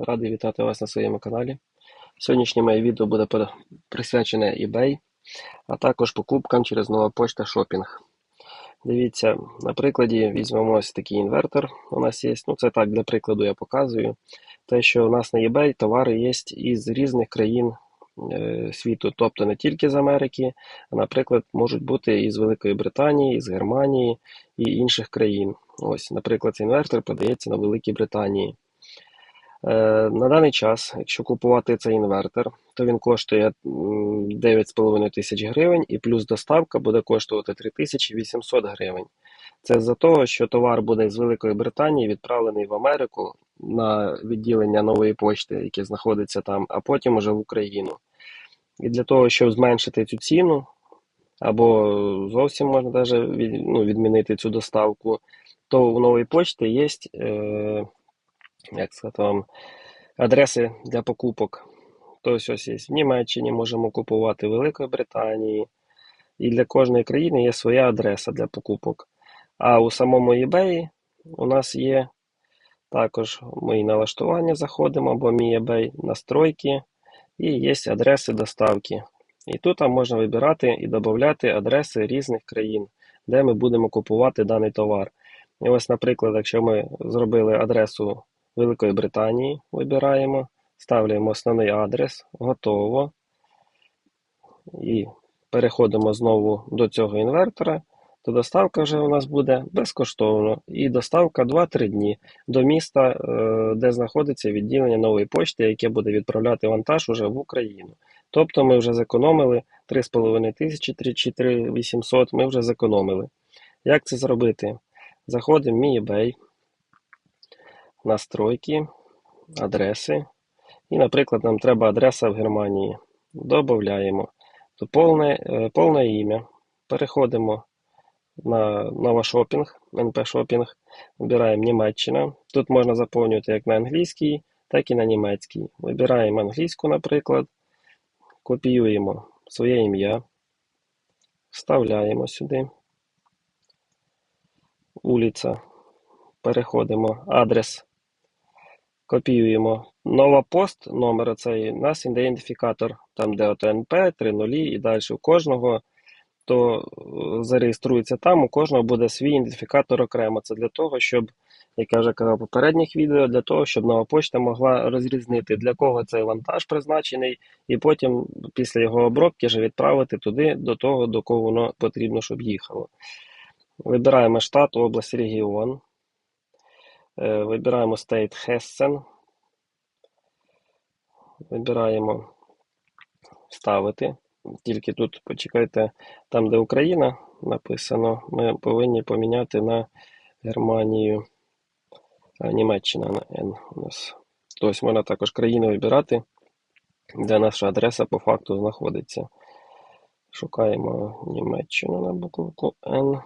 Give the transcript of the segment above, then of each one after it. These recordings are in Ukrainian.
Радий вітати вас на своєму каналі. Сьогоднішнє моє відео буде присвячене eBay, а також покупкам через нова почта шопінг. Дивіться, на прикладі візьмемо ось такий інвертор. У нас є. Ну, це так, для прикладу я показую. Те, що у нас на eBay товари є із різних країн е, світу, тобто не тільки з Америки, а, наприклад, можуть бути із Великої Британії, із Германії і інших країн. Ось, наприклад, цей інвертор продається на Великій Британії. Е, На даний час, якщо купувати цей інвертор, то він коштує 9,5 тисяч гривень і плюс доставка буде коштувати 3800 гривень. Це за того, що товар буде з Великої Британії відправлений в Америку на відділення нової почти, яке знаходиться там, а потім уже в Україну. І для того, щоб зменшити цю ціну, або зовсім можна від, ну, відмінити цю доставку, то у нової почти є. Е, як сказати вам, адреси для покупок. Тобто ось є в Німеччині, можемо купувати в Великої Британії. І для кожної країни є своя адреса для покупок. А у самому eBay у нас є також мої налаштування, заходимо, або мій eBay настройки, і є адреси доставки. І тут можна вибирати і додати адреси різних країн, де ми будемо купувати даний товар. І ось, наприклад, якщо ми зробили адресу Великої Британії, вибираємо, ставляємо основний адрес, готово. І переходимо знову до цього інвертора, то доставка вже у нас буде безкоштовно. І доставка 2-3 дні до міста, е, де знаходиться відділення нової почти, яке буде відправляти вантаж уже в Україну. Тобто ми вже зекономили 3,5 тисячі три- чи 3800, ми вже зекономили. Як це зробити? Заходимо в мій eBay, настройки, адреси. І, наприклад, нам треба адреса в Германії. Додаємо. То повне, е, повне ім'я. Переходимо на новошопінг, НП Шопінг. Вибираємо Німеччина. Тут можна заповнювати як на англійський, так і на німецький. Вибираємо англійську, наприклад. Копіюємо своє ім'я. Вставляємо сюди. Улиця. Переходимо. Адрес. Копіюємо. Нова пост, номер оцей, у нас ідентифікатор, там де от НП, 3 нулі і далі у кожного, то е, зареєструється там, у кожного буде свій ідентифікатор окремо. Це для того, щоб, як я вже казав в попередніх відео, для того, щоб нова почта могла розрізнити, для кого цей вантаж призначений, і потім після його обробки вже відправити туди, до того, до кого воно потрібно, щоб їхало. Вибираємо штат, область, регіон. Е, Вибираємо State Hessen. Вибираємо вставити. Тільки тут почекайте, там, де Україна написано, ми повинні поміняти на Германію, Німеччина на N у нас. Тобто можна також країни вибирати, де наша адреса по факту знаходиться. Шукаємо Німеччину на буковку N.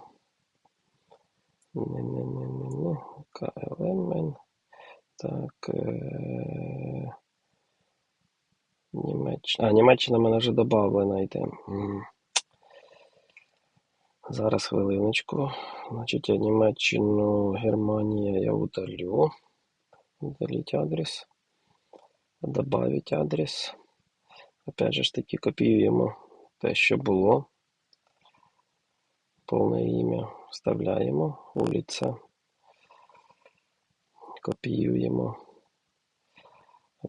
КЛМН. Так. Е... Німеччина. А, Німеччина в мене вже додавлена йде. Зараз хвилиночку. Значить, я Німеччину, Германія я удалю. Удалить адрес. Добавить адрес. Опять же ж таки копіюємо те, що було. Повне ім'я вставляємо. Вулиця. Копіюємо.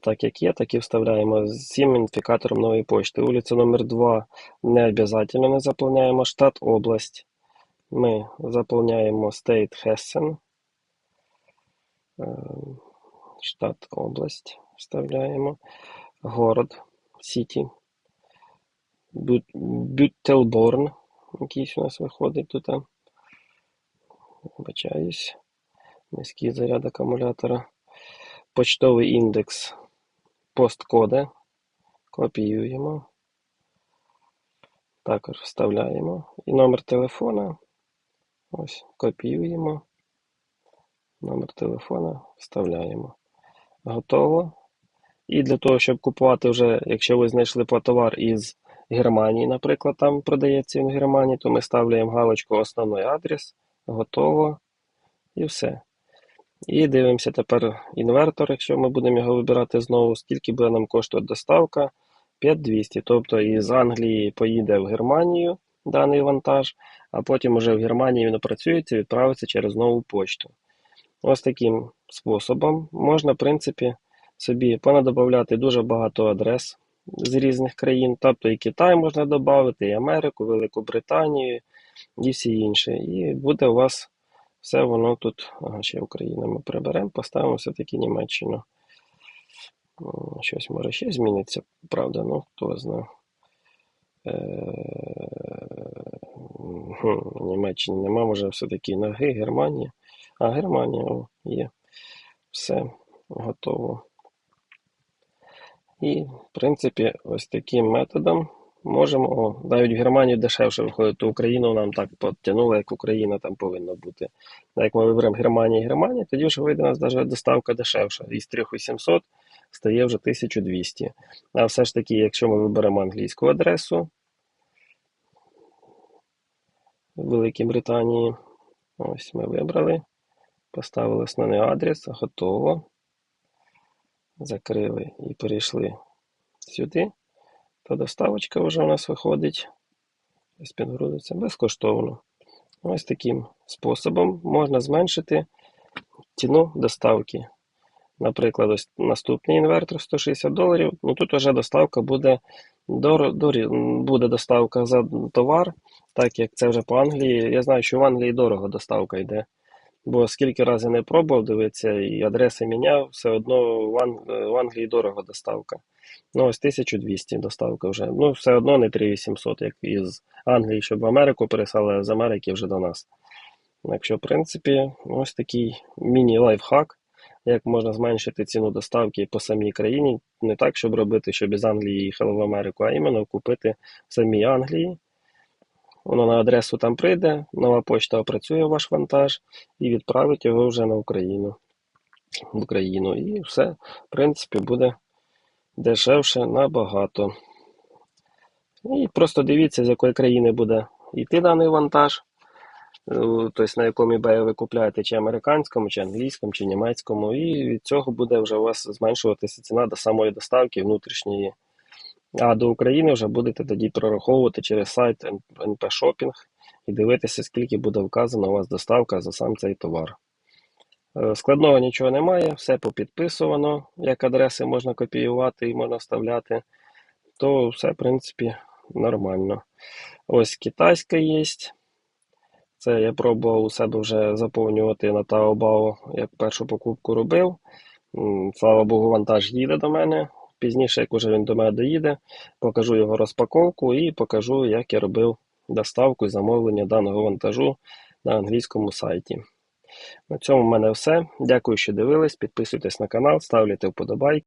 Так як є, так і вставляємо з цим ідентифікатором нової почти. Вулиця номер 2 не обов'язково ми заповняємо штат область. Ми заповняємо State Hessen. Е, Штат область вставляємо. Город Сіті. Бютелборн. Якийсь у нас виходить тут. Вибачаюсь. Низький заряд акумулятора. Почтовий індекс посткоди. Копіюємо. Також вставляємо. І номер телефона. Ось, копіюємо. Номер телефона вставляємо. Готово. І для того, щоб купувати вже, якщо ви знайшли товар із Германії, наприклад, там продається він в Германії, то ми ставляємо галочку основний адрес. Готово. І все. І дивимося тепер інвертор, якщо ми будемо його вибирати знову, скільки буде нам коштувати доставка. 5200. Тобто із Англії поїде в Германію даний вантаж, а потім уже в Германії він опрацюється і відправиться через нову почту. Ось таким способом можна, в принципі, собі понадобавляти дуже багато адрес з різних країн. Тобто і Китай можна додати, і Америку, Велику Британію, і всі інші. І буде у вас все воно тут. Ще Україну ми приберемо, поставимо все-таки Німеччину. Щось може ще зміниться, правда, ну хто знає. Е, Німеччини нема, може все-таки ноги, Германія. А, Германія о, є. Все готово. І, в принципі, ось таким методом можемо. О, навіть в Германію дешевше виходить, то Україну нам так підтягнуло, як Україна там повинна бути. А як ми виберемо Германію і Германію, тоді вже вийде у нас навіть доставка дешевша. Із 3800 стає вже 1200. А все ж таки, якщо ми виберемо англійську адресу в Великій Британії, ось ми вибрали, поставили основний адрес, готово. Закрили і перейшли сюди, то доставочка вже у нас виходить. Підгрузиться безкоштовно. Ось таким способом можна зменшити ціну доставки. Наприклад, ось наступний інвертор 160 доларів. Ну тут вже доставка буде дорі, буде доставка за товар, так як це вже по Англії. Я знаю, що в Англії дорого доставка йде. Бо скільки разів не пробував дивитися і адреси міняв, все одно в, Англії дорого доставка. Ну ось 1200 доставка вже. Ну, все одно не 3800, як із Англії, щоб в Америку переслали, а з Америки вже до нас. Так що, в принципі, ось такий міні-лайфхак, як можна зменшити ціну доставки по самій країні. Не так, щоб робити, щоб із Англії їхали в Америку, а іменно купити в самій Англії. Воно на адресу там прийде, нова почта опрацює ваш вантаж і відправить його вже на Україну. В Україну. І все, в принципі, буде дешевше набагато. І просто дивіться, з якої країни буде йти даний вантаж. Е, Тобто на якому eBay ви купляєте, чи американському, чи англійському, чи німецькому, і від цього буде вже у вас зменшуватися ціна до самої доставки внутрішньої. А до України вже будете тоді прораховувати через сайт NP Shopping і дивитися, скільки буде вказана у вас доставка за сам цей товар. Е, Складного нічого немає, все попідписувано, як адреси можна копіювати і можна вставляти, то все, в принципі, нормально. Ось китайська є. Це я пробував у себе вже заповнювати на Taobao, як першу покупку робив. Слава Богу, вантаж їде до мене. Пізніше, як уже він до мене доїде, покажу його розпаковку і покажу, як я робив доставку і замовлення даного вантажу на англійському сайті. На цьому в мене все. Дякую, що дивились. Підписуйтесь на канал, ставляйте вподобайки.